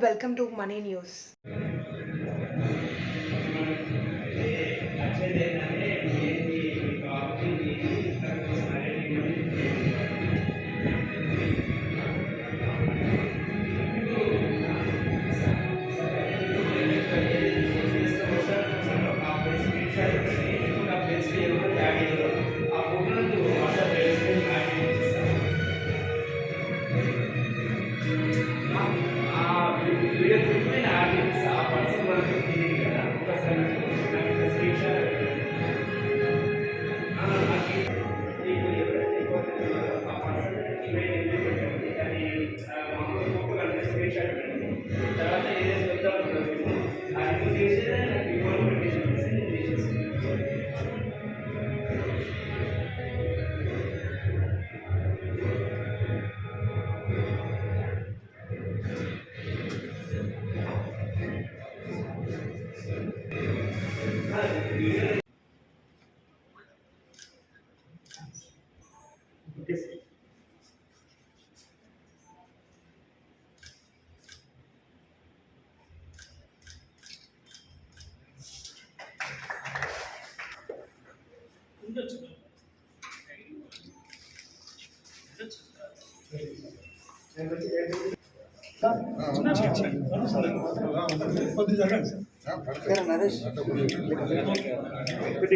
Welcome to money news okay sir కొద్దిగా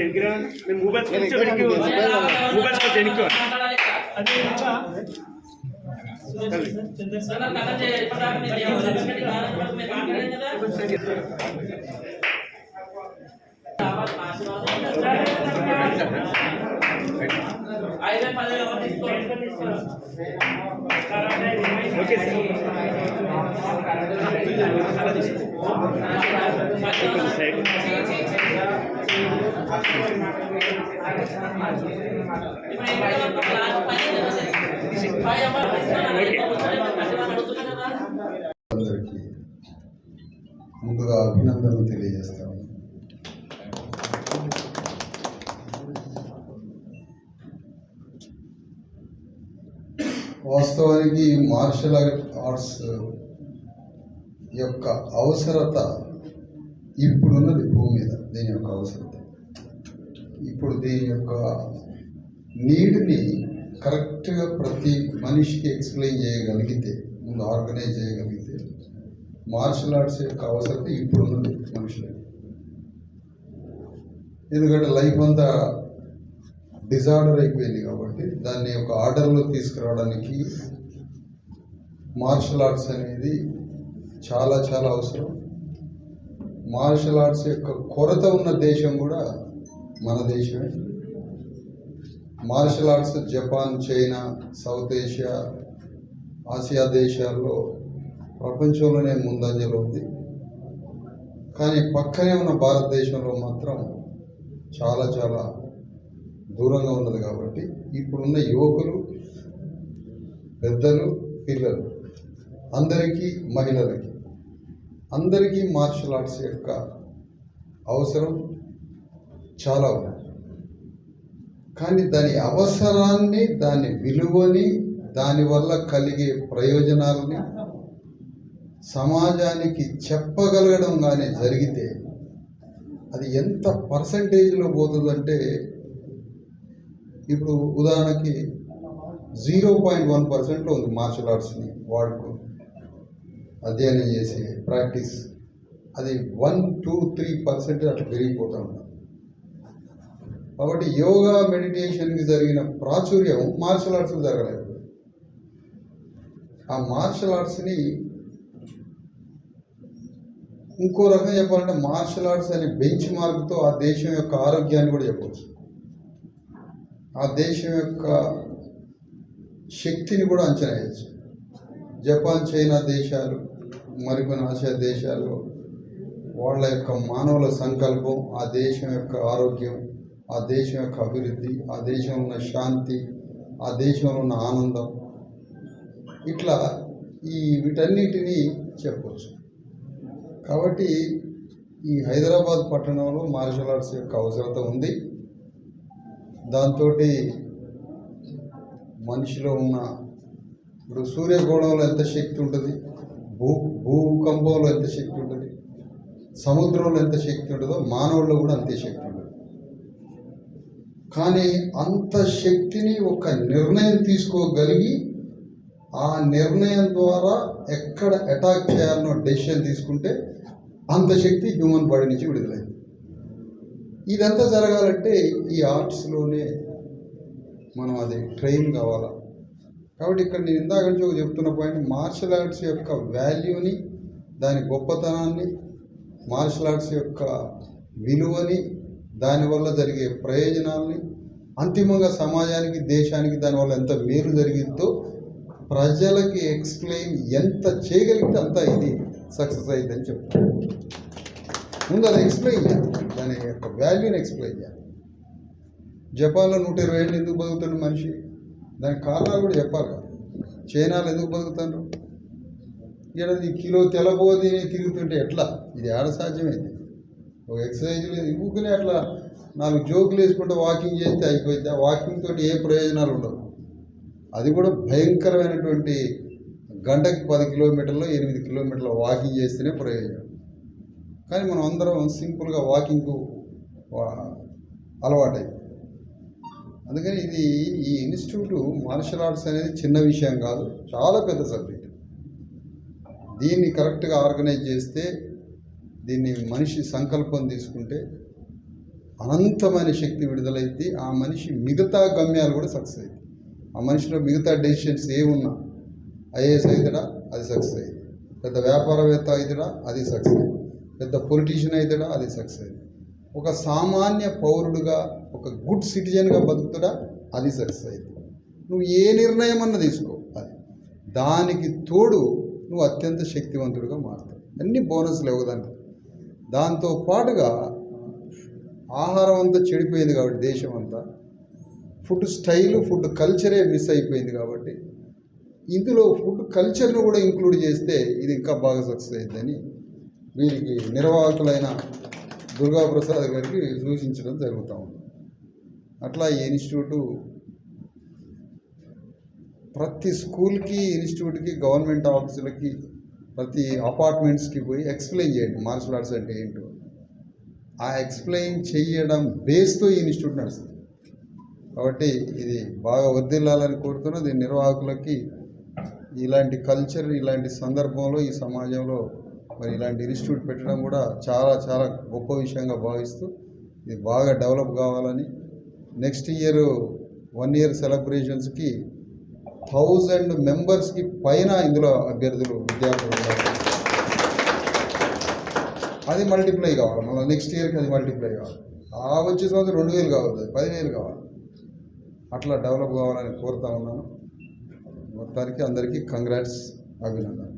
ఎగిరా నేను మొబైల్స్ కొంచెం వెనక్కి మొబైల్స్ కొంచెం ఓకే సార్ అందరికీ ముందుగా అభినందనలు తెలియజేస్తాను. వాస్తవానికి మార్షల్ ఆర్ట్స్ యొక్క అవసరత ఇప్పుడున్నది భూమి మీద దీని యొక్క అవసరత. ఇప్పుడు దీని యొక్క నీడ్ని కరెక్ట్గా ప్రతి మనిషికి ఎక్స్ప్లెయిన్ చేయగలిగితే ముందు ఆర్గనైజ్ చేయగలిగితే మార్షల్ ఆర్ట్స్ యొక్క అవసరత ఇప్పుడున్నది మనుషులకి. ఎందుకంటే లైఫ్ అంతా డిజార్డర్ అయిపోయింది కాబట్టి దాన్ని ఒక ఆర్డర్లో తీసుకురావడానికి మార్షల్ ఆర్ట్స్ అనేది చాలా చాలా అవసరం. మార్షల్ ఆర్ట్స్ యొక్క కొరత ఉన్న దేశం కూడా మన దేశమే martial arts Japan China south Asia Asia దేశాల్లో ప్రపంచంలోనే ముందంజలో ఉంది. కానీ పక్కనే ఉన్న భారతదేశంలో మాత్రం చాలా చాలా దూరంగా ఉన్నది కాబట్టి ఇప్పుడున్న యువకులు పెద్దలు పిల్లలు అందరికీ మహిళలకి అందరికీ మార్షల్ ఆర్ట్స్ యొక్క అవసరం. చాలా ఉన్నాయి. కానీ దాని అవసరాన్ని దాని విలువని దానివల్ల కలిగే ప్రయోజనాలని సమాజానికి చెప్పగలగడం కానీ జరిగితే అది ఎంత పర్సంటేజ్లో పోతుందంటే ఇప్పుడు ఉదాహరణకి జీరో పాయింట్ వన్ పర్సెంట్లో ఉంది మార్షల్ ఆర్ట్స్ని వాడుకో. అధ్యయనం చేసి ప్రాక్టీస్. అది వన్ టూ త్రీ పర్సెంట్ అట్లా పెరిగిపోతూ ఉంటుంది కాబట్టి యోగా మెడిటేషన్కి జరిగిన ప్రాచుర్యం మార్షల్ ఆర్ట్స్లో జరగలేదు. ఆ మార్షల్ ఆర్ట్స్ని ఇంకో రకంగా చెప్పాలంటే మార్షల్ ఆర్ట్స్ అనే బెంచ్ మార్క్తో ఆ దేశం యొక్క ఆరోగ్యాన్ని కూడా చెప్పవచ్చు ఆ దేశం యొక్క శక్తిని కూడా అంచనా వేయచ్చు. జపాన్ చైనా దేశాలు మరికొన్ని ఆసియా దేశాల్లో వాళ్ళ యొక్క మానవుల సంకల్పం ఆ దేశం యొక్క ఆరోగ్యం ఆ దేశం యొక్క అభివృద్ధి ఆ దేశంలో ఉన్న శాంతి ఆ దేశంలో ఉన్న ఆనందం. ఇట్లా ఈ వీటన్నిటినీ చెప్పవచ్చు కాబట్టి ఈ హైదరాబాద్ పట్టణంలో మార్షల్ ఆర్ట్స్ యొక్క అవసరత ఉంది. దాంతో మనిషిలో ఉన్న ఇప్పుడు సూర్యగోళంలో ఎంత శక్తి ఉంటుంది? భూ భూకంపంలో ఎంత శక్తి ఉంటుంది? సముద్రంలో ఎంత శక్తి ఉంటుందో మానవుల్లో కూడా అంతే శక్తి కానీ అంత శక్తిని ఒక నిర్ణయం తీసుకోగలిగి ఆ నిర్ణయం ద్వారా ఎక్కడ అటాక్ చేయాలనో డెసిషన్ తీసుకుంటే అంత శక్తి హ్యూమన్ బాడీ నుంచి విడుదలైంది. ఇదంతా జరగాలంటే ఈ ఆర్ట్స్లోనే మనం అది ట్రైన్ కావాలా? కాబట్టి ఇక్కడ నేను ఇందాక నుంచి ఒక చెప్తున్న పాయింట్ మార్షల్ ఆర్ట్స్ యొక్క వాల్యూని దాని గొప్పతనాన్ని మార్షల్ ఆర్ట్స్ యొక్క విలువని దానివల్ల జరిగే ప్రయోజనాల్ని అంతిమంగా సమాజానికి దేశానికి దానివల్ల ఎంత మేలు జరిగిందో ప్రజలకి ఎక్స్ప్లెయిన్ ఎంత చేయగలిగితే అంత ఇది సక్సెస్ అయిందని చెప్తాను ముందు అది ఎక్స్ప్లెయిన్ చేయాలి. దాని యొక్క వాల్యూని ఎక్స్ప్లెయిన్ చేయాలి. జపాన్లో నూట ఇరవై ఏళ్ళు ఎందుకు బతుకుతాడు మనిషి? దానికి కారణాలు కూడా చెప్పాలి కదా. చైనాలో ఎందుకు బతుకుతాడు ఇక్కడ ఈ కిలో తెల్లబోది తిరుగుతుంటే ఎట్లా? ఇది ఆడ సాధ్యమైంది. ఒక ఎక్సర్సైజ్ లేదు. ఊరికనే అట్లా నాలుగు జోకులు వేసుకుంటూ వాకింగ్ చేస్తే అయిపోయింది. ఆ వాకింగ్ తోటి ఏ ప్రయోజనాలు ఉండవు. అది కూడా భయంకరమైనటువంటి గంటకి పది కిలోమీటర్లు ఎనిమిది కిలోమీటర్ల వాకింగ్ చేస్తేనే ప్రయోజనం. కానీ మనం అందరం సింపుల్గా వాకింగ్కు అలవాటైంది. అందుకని ఇది ఈ ఇన్స్టిట్యూట్ మార్షల్ ఆర్ట్స్ అనేది చిన్న విషయం కాదు చాలా పెద్ద సబ్జెక్ట్. దీన్ని కరెక్ట్గా ఆర్గనైజ్ చేస్తే దీన్ని మనిషి సంకల్పం తీసుకుంటే అనంతమైన శక్తి విడుదలైద్ది ఆ మనిషి మిగతా గమ్యాలు కూడా సక్సెస్ అయింది ఆ మనిషిలో మిగతా డెసిషన్స్ ఏమున్నా ఐఏఎస్ అవుతాడా అది సక్సెస్ అయ్యింది పెద్ద వ్యాపారవేత్త అవుతాడా అది సక్సెస్ అయ్యింది పెద్ద పొలిటీషియన్ అవుతాడా అది సక్సెస్ అయ్యింది ఒక సామాన్య పౌరుడుగా ఒక గుడ్ సిటిజన్గా బతుకుతాడా అది సక్సెస్ అయింది నువ్వు ఏ నిర్ణయం అన్న తీసుకో అది. దానికి తోడు నువ్వు అత్యంత శక్తివంతుడిగా మారుతావు. అన్ని బోనస్లు ఇవ్వదానికి దాంతో పాటుగా ఆహారం అంతా చెడిపోయింది కాబట్టి దేశం అంతా. ఫుడ్ స్టైలు ఫుడ్ కల్చరే మిస్ అయిపోయింది కాబట్టి ఇందులో ఫుడ్ కల్చర్ను కూడా ఇంక్లూడ్ చేస్తే ఇది ఇంకా బాగా సక్సెస్ అయిందని వీరికి నిర్వాహకులైన దుర్గాప్రసాద్ గారికి సూచించడం జరుగుతూ ఉంది. అట్లా ఈ ఇన్స్టిట్యూటు ప్రతి స్కూల్కి ఇన్స్టిట్యూట్కి గవర్నమెంట్ ఆఫీసులకి ప్రతి అపార్ట్మెంట్స్కి పోయి ఎక్స్ప్లెయిన్ చేయండి మార్షల్ ఆర్ట్స్ అంటే ఏంటో. ఆ ఎక్స్ప్లెయిన్ చేయడం బేస్తో ఈ ఇన్స్టిట్యూట్ నడుస్తుంది. కాబట్టి ఇది బాగా వద్దిల్లాలని కోరుతున్నా దీని నిర్వాహకులకి ఇలాంటి కల్చర్ ఇలాంటి సందర్భంలో ఈ సమాజంలో మరి ఇలాంటి ఇన్స్టిట్యూట్ పెట్టడం కూడా చాలా చాలా గొప్ప విషయంగా భావిస్తూ ఇది బాగా డెవలప్ కావాలని నెక్స్ట్ ఇయర్ వన్ ఇయర్ సెలబ్రేషన్స్కి థౌజండ్ మెంబర్స్కి పైన ఇందులో అభ్యర్థులు విద్యార్థులు ఉన్నారు. అది మల్టిప్లై కావాలి. మళ్ళీ నెక్స్ట్ ఇయర్కి అది మల్టిప్లై కావాలి. ఆ వచ్చే సంవత్సరం రెండు వేలు కావద్దు అది పదివేలు కావాలి. అట్లా డెవలప్ కావాలని కోరుతా ఉన్నాను. మొత్తానికి అందరికీ కంగ్రాట్స్ అభినందన